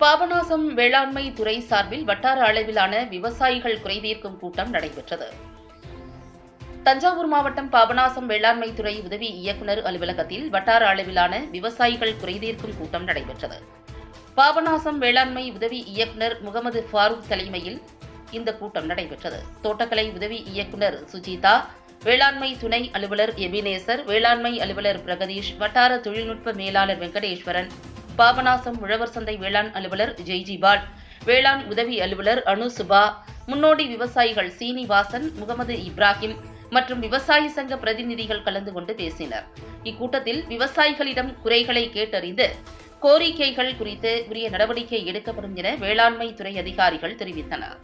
பாபநாசம் வேளாண்மை துறை சார்பில் வட்டார அளவிலான விவசாயிகள் குறைதீர்க்கும் கூட்டம் நடைபெற்றது. தஞ்சாவூர் மாவட்டம் பாபநாசம் வேளாண்மை துறை உதவி இயக்குநர் அலுவலகத்தில் வட்டார அளவிலான விவசாயிகள் குறைதீர்க்கும் கூட்டம் நடைபெற்றது. பாபநாசம் வேளாண்மை உதவி இயக்குநர் முகமது ஃபாரூக் தலைமையில் இந்த கூட்டம் நடைபெற்றது. தோட்டக்கலை உதவி இயக்குநர் சுஜிதா வேளாண்மை துணை அலுவலர் எபினேசர் வேளாண்மை அலுவலர் பிரகதீஷ் வட்டார தொழில்நுட்ப மேலாளர் வெங்கடேஸ்வரன் பாபநாசம் உழவர் சந்தை வேளாண் அலுவலர் ஜெய்ஜிபால். வேளாண் உதவி அலுவலர் அனு சுபா. முன்னோடி விவசாயிகள் சீனிவாசன் முகமது இப்ராஹிம் மற்றும் விவசாய சங்க பிரதிநிதிகள் கலந்து கொண்டு பேசினர். இக்கூட்டத்தில் விவசாயிகளிடம் குறைகளை கேட்டறிந்து கோரிக்கைகள் குறித்து உரிய நடவடிக்கை எடுக்கப்படும் என வேளாண்மை துறை அதிகாரிகள் தெரிவித்தனர்.